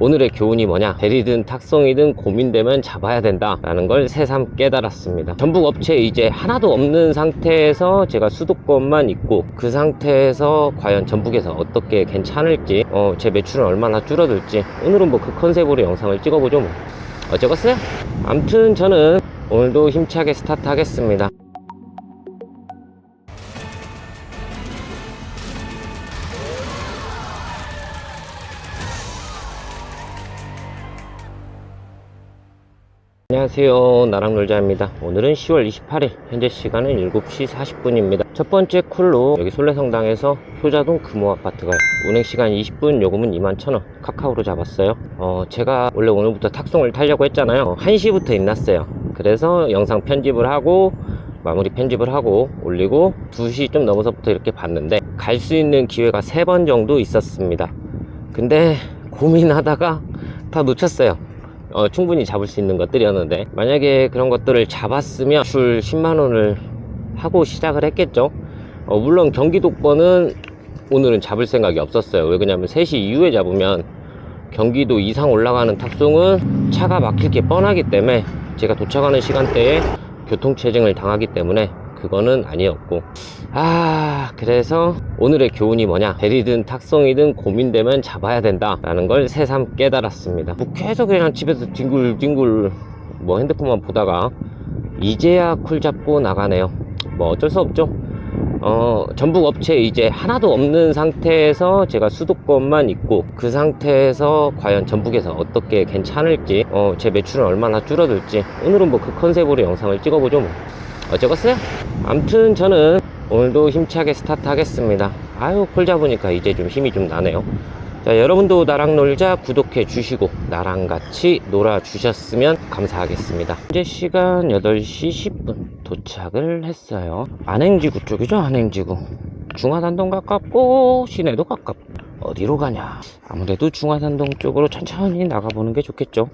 오늘의 교훈이 뭐냐? 대리든 탁송이든 고민되면 잡아야 된다 라는 걸 새삼 깨달았습니다. 전북 업체에 이제 하나도 없는 상태에서 제가 수도권만 있고 그 상태에서 과연 전북에서 어떻게 괜찮을지 어, 제 매출은 얼마나 줄어들지. 오늘은 뭐 그 컨셉으로 영상을 찍어보죠 뭐. 어쩌겠어요? 암튼 저는 오늘도 힘차게 스타트 하겠습니다 안녕하세요. 나랑놀자입니다. 오늘은 10월 28일. 현재 시간은 7시 40분입니다. 첫 번째 쿨로 여기 솔레성당에서 효자동 금호아파트가 운행시간 20분 요금은 21,000원. 카카오로 잡았어요. 어, 제가 원래 오늘부터 탁송을 타려고 했잖아요. 1시부터 일났어요. 그래서 영상 편집을 하고 마무리 편집을 하고 올리고 2시 좀 넘어서부터 이렇게 봤는데 갈 수 있는 기회가 3번 정도 있었습니다. 근데 고민하다가 다 놓쳤어요 어, 충분히 잡을 수 있는 것들이었는데 만약에 그런 것들을 잡았으면 줄 10만원을 하고 시작을 했겠죠. 어, 물론 경기도권은 오늘은 잡을 생각이 없었어요. 왜 그러냐면 3시 이후에 잡으면 경기도 이상 올라가는 탑송은 차가 막힐 게 뻔하기 때문에 제가 도착하는 시간대에 교통체증을 당하기 때문에 그거는 아니었고. 아 그래서 오늘의 교훈이 뭐냐? 대리든 탁송이든 고민되면 잡아야 된다 라는 걸 새삼 깨달았습니다. 뭐 계속 그냥 집에서 뒹굴뒹굴 뭐 핸드폰만 보다가 이제야 쿨 잡고 나가네요. 뭐 어쩔 수 없죠. 어, 전북 업체에 이제 하나도 없는 상태에서 제가 수도권만 있고 그 상태에서 과연 전북에서 어떻게 괜찮을지 어, 제 매출은 얼마나 줄어들지. 오늘은 뭐 그 컨셉으로 영상을 찍어보죠 뭐 어쩌겠어요? 암튼 저는 오늘도 힘차게 스타트 하겠습니다. 아유 콜 잡으니까 이제 좀 힘이 좀 나네요. 자 여러분도 나랑 놀자 구독해 주시고 나랑 같이 놀아 주셨으면 감사하겠습니다. 현재 시간 8시 10분 도착을 했어요. 안행지구 쪽이죠 안행지구. 중화산동 가깝고 시내도 가깝고 어디로 가냐? 아무래도 중화산동 쪽으로 천천히 나가보는 게 좋겠죠.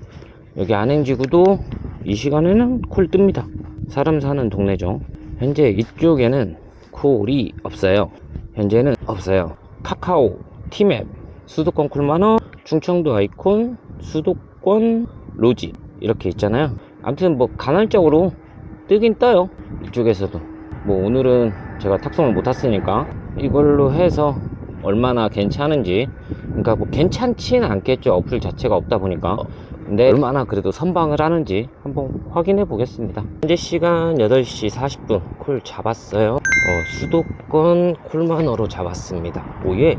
여기 안행지구도 이 시간에는 콜 뜹니다 사람 사는 동네죠. 현재 이쪽에는 콜이 없어요. 현재는 없어요. 카카오 티맵 수도권 쿨만어 충청도 아이콘 수도권 로지 이렇게 있잖아요. 아무튼 뭐 간헐적으로 뜨긴 떠요. 이쪽에서도. 뭐 오늘은 제가 탁송을 못 탔으니까 이걸로 해서 얼마나 괜찮은지. 그러니까 뭐 괜찮진 않겠죠. 어플 자체가 없다 보니까 근데 얼마나 그래도 선방을 하는지 한번 확인해 보겠습니다. 현재 시간 8시 40분. 콜 잡았어요. 어, 수도권 콜만어로 잡았습니다. 오예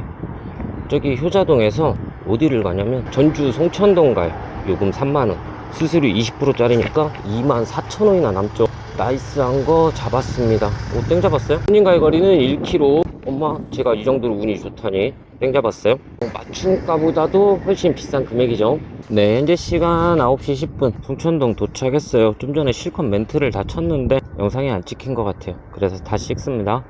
저기 효자동에서 어디를 가냐면 전주 송천동 가요. 요금 3만원. 수수료 20%짜리니까 2만 4천원이나 남죠. 나이스한 거 잡았습니다. 오 땡 잡았어요? 손님가의 거리는 1km 엄마? 제가 이 정도로 운이 좋다니. 땡 잡았어요? 어, 맞춤가보다도 훨씬 비싼 금액이죠. 네 현재 시간 9시 10분. 송천동 도착했어요. 좀 전에 실컷 멘트를 다 쳤는데 영상이 안 찍힌 것 같아요. 그래서 다시 찍습니다.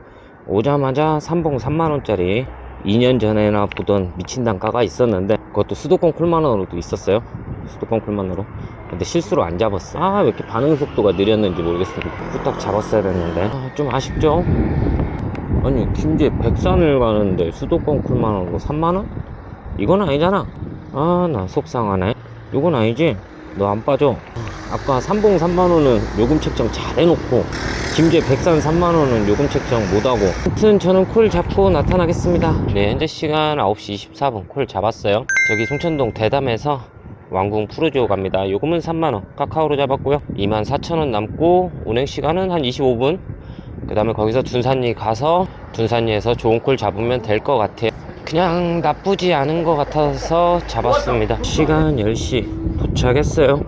오자마자 삼봉 3만원짜리 2년 전에나 보던 미친 단가가 있었는데 그것도 수도권 콜만원으로도 있었어요. 수도권 콜만으로. 근데 실수로 안 잡았어. 아 왜 이렇게 반응 속도가 느렸는지 모르겠습니다. 후딱 잡았어야 됐는데. 아, 좀 아쉽죠 아니 김제 백산을 가는데 수도권 쿨만원으로 3만원? 이건 아니잖아. 아 나 속상하네. 이건 아니지? 너 안 빠져. 아까 삼봉 3만원은 요금 책정 잘 해놓고 김제 백산 3만원은 요금 책정 못하고. 아무튼 저는 콜 잡고 나타나겠습니다. 네 현재 시간 9시 24분 콜 잡았어요. 저기 송천동 대담에서 왕궁 푸르지오 갑니다. 요금은 3만원. 카카오로 잡았고요. 24,000원 남고 운행 시간은 한 25분 그 다음에 거기서 둔산리 가서 둔산리에서 좋은 콜 잡으면 될 것 같아요. 그냥 나쁘지 않은 것 같아서 잡았습니다. 시간 10시. 도착했어요.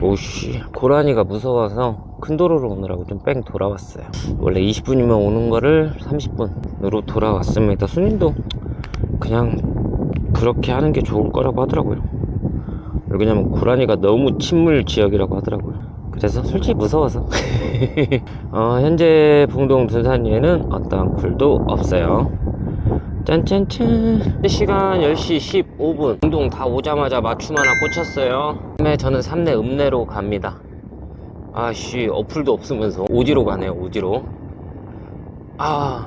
오씨 고라니가 무서워서 큰 도로로 오느라고 좀 뺑 돌아왔어요. 원래 20분이면 오는 거를 30분으로 돌아왔습니다. 손님도 그냥 그렇게 하는 게 좋을 거라고 하더라고요. 왜냐면 고라니가 너무 침물 지역이라고 하더라고요 그래서? 솔직히 무서워서. 어, 현재 봉동 둔산리에는 어떠한 쿨도 없어요. 짠짠짠. 시간 10시 15분. 봉동 다 오자마자 맞춤 하나 꽂혔어요. 다음에 저는 삼내 읍내로 갑니다. 아씨 어플도 없으면서. 오지로 가네요 오지로. 아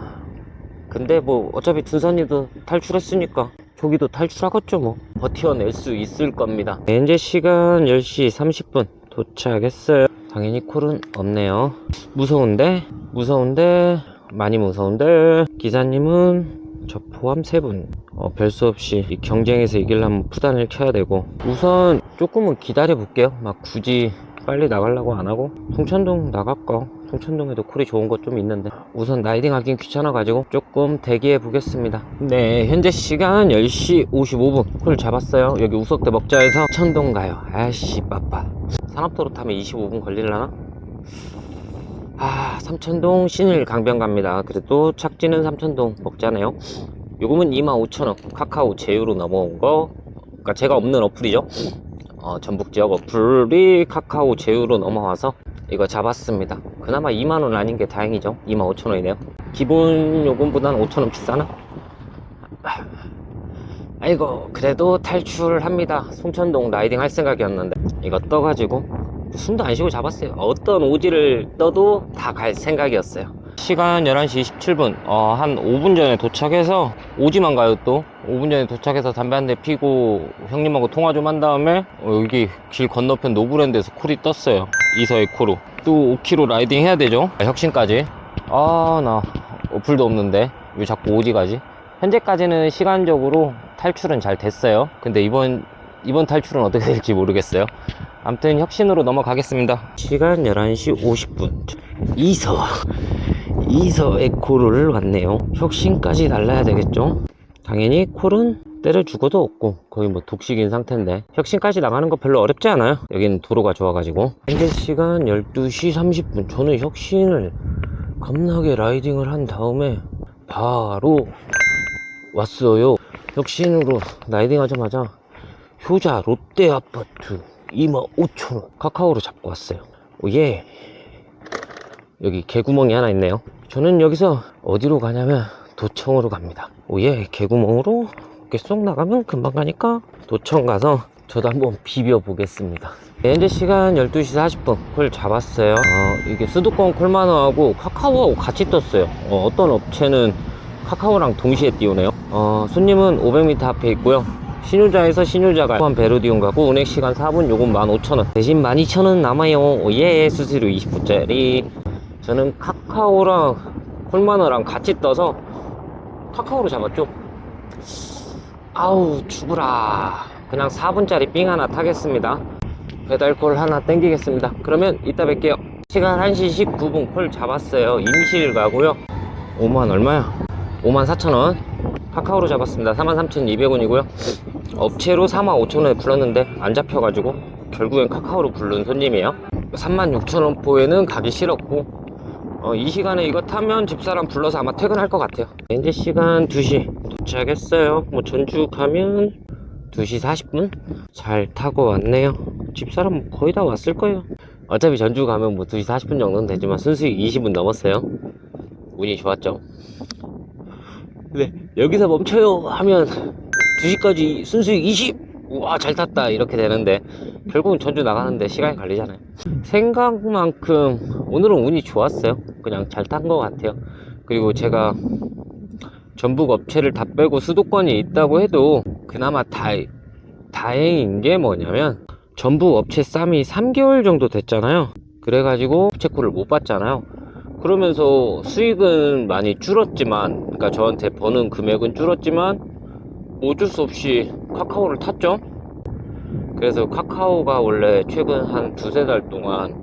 근데 뭐 어차피 둔산리도 탈출했으니까 저기도 탈출하겠죠 뭐. 버텨낼 수 있을 겁니다. 현재 시간 10시 30분 도착했어요. 당연히 콜은 없네요. 무서운데? 무서운데? 많이 무서운데? 기사님은 저 포함 세 분. 어, 별수 없이 이 경쟁에서 이기려면 푸단을 켜야 되고 우선 조금은 기다려 볼게요. 막 굳이 빨리 나가려고 안 하고 송천동 나갈까? 송천동에도 콜이 좋은 것 좀 있는데 우선 라이딩 하긴 귀찮아가지고 조금 대기해 보겠습니다. 네, 현재 시간 10시 55분 콜 잡았어요. 여기 우석대 먹자에서 천동 가요. 아씨 빠빠. 산업도로 타면 25분 걸릴라나? 아, 삼천동 신일 강변 갑니다. 그래도 착지는 삼천동 먹자네요. 요금은 25,000원. 카카오 제휴로 넘어온 거. 그러니까 제가 없는 어플이죠. 어, 전북 지역 어플이 카카오 제휴로 넘어와서 이거 잡았습니다. 그나마 2만원 아닌 게 다행이죠. 25,000원이네요. 기본 요금보다는 5,000원 비싸나? 아이고, 그래도 탈출합니다. 송천동 라이딩 할 생각이었는데. 이거 떠가지고 숨도 안 쉬고 잡았어요. 어떤 오지를 떠도 다 갈 생각이었어요. 시간 11시 27분. 어, 한 5분 전에 도착해서 오지만 가요 또. 5분 전에 도착해서 담배 한 대 피고 형님하고 통화 좀 한 다음에 어, 여기 길 건너편 노브랜드에서 콜이 떴어요. 이서의 콜로. 또 5km 라이딩 해야 되죠. 혁신까지. 아, 나 어플도 없는데 왜 자꾸 오지 가지? 현재까지는 시간적으로 탈출은 잘 됐어요. 근데 이번 이번 탈출은 어떻게 될지 모르겠어요. 아무튼 혁신으로 넘어가겠습니다. 시간 11시 50분. 이서. 이서 에코를 왔네요. 혁신까지 날라야 되겠죠? 당연히 콜은 때려 죽어도 없고 거의 뭐 독식인 상태인데 혁신까지 나가는 거 별로 어렵지 않아요. 여기는 도로가 좋아가지고 현재 시간 12시 30분. 저는 혁신을 겁나게 라이딩을 한 다음에 바로 왔어요. 혁신으로 라이딩 하자마자 효자 롯데 아파트 25,000원 카카오로 잡고 왔어요. 오예. 여기 개구멍이 하나 있네요. 저는 여기서 어디로 가냐면 도청으로 갑니다. 오예, 개구멍으로 이렇게 쏙 나가면 금방 가니까 도청 가서 저도 한번 비벼 보겠습니다. 네, 현재 시간 12시 40분 콜 잡았어요. 어, 이게 수도권 콜마너하고 카카오하고 같이 떴어요. 어, 어떤 업체는 카카오랑 동시에 띄우네요. 어, 손님은 500m 앞에 있고요. 신유자에서 신유자가 포함 베르디온 가고 운행 시간 4분 요금 15,000원 대신 12,000원 남아요 예 수수료 20분짜리 저는 카카오랑 콜마너랑 같이 떠서 카카오로 잡았죠. 아우 죽으라. 그냥 4분짜리 삥 하나 타겠습니다. 배달콜 하나 땡기겠습니다. 그러면 이따 뵐게요. 시간 1시 19분 콜 잡았어요. 임실 가고요. 5만 얼마야? 5만 4천원. 카카오로 잡았습니다. 43,200원이고요. 업체로 45,000원에 불렀는데 안 잡혀가지고 결국엔 카카오로 부른 손님이에요. 36,000원 포에는 가기 싫었고 어, 이 시간에 이거 타면 집사람 불러서 아마 퇴근할 것 같아요. 현재 시간 2시. 도착했어요. 뭐 전주 가면 2시 40분? 잘 타고 왔네요. 집사람 거의 다 왔을 거예요. 어차피 전주 가면 뭐 2시 40분 정도는 되지만 순수익 20분 넘었어요. 운이 좋았죠? 근데 여기서 멈춰요 하면 2시까지 순수익 20 우와 잘 탔다 이렇게 되는데 결국은 전주 나가는데 시간이 걸리잖아요. 생각만큼 오늘은 운이 좋았어요. 그냥 잘 탄 것 같아요. 그리고 제가 전북 업체를 다 빼고 수도권이 있다고 해도 그나마 다, 다행인 게 뭐냐면 전북 업체 쌈이 3개월 정도 됐잖아요. 그래가지고 체코를 못 받잖아요. 그러면서 수익은 많이 줄었지만 그러니까 저한테 버는 금액은 줄었지만 어쩔 수 없이 카카오를 탔죠? 그래서 카카오가 원래 최근 한 두세 달 동안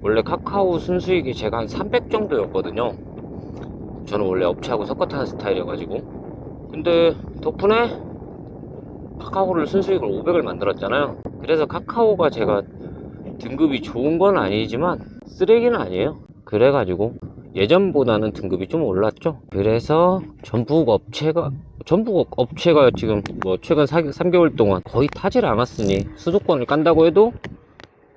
원래 카카오 순수익이 제가 한 300 정도였거든요. 저는 원래 업체하고 섞어 타는 스타일이어가지고. 근데 덕분에 카카오를 순수익을 500을 만들었잖아요. 그래서 카카오가 제가 등급이 좋은 건 아니지만 쓰레기는 아니에요. 그래가지고 예전보다는 등급이 좀 올랐죠? 그래서 전북 업체가 전북 업체가 지금 뭐 최근 4, 3개월 동안 거의 타질 않았으니 수도권을 깐다고 해도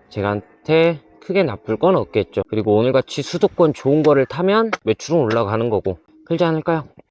제가한테 크게 나쁠 건 없겠죠. 그리고 오늘같이 수도권 좋은 거를 타면 매출은 올라가는 거고. 그렇지 않을까요?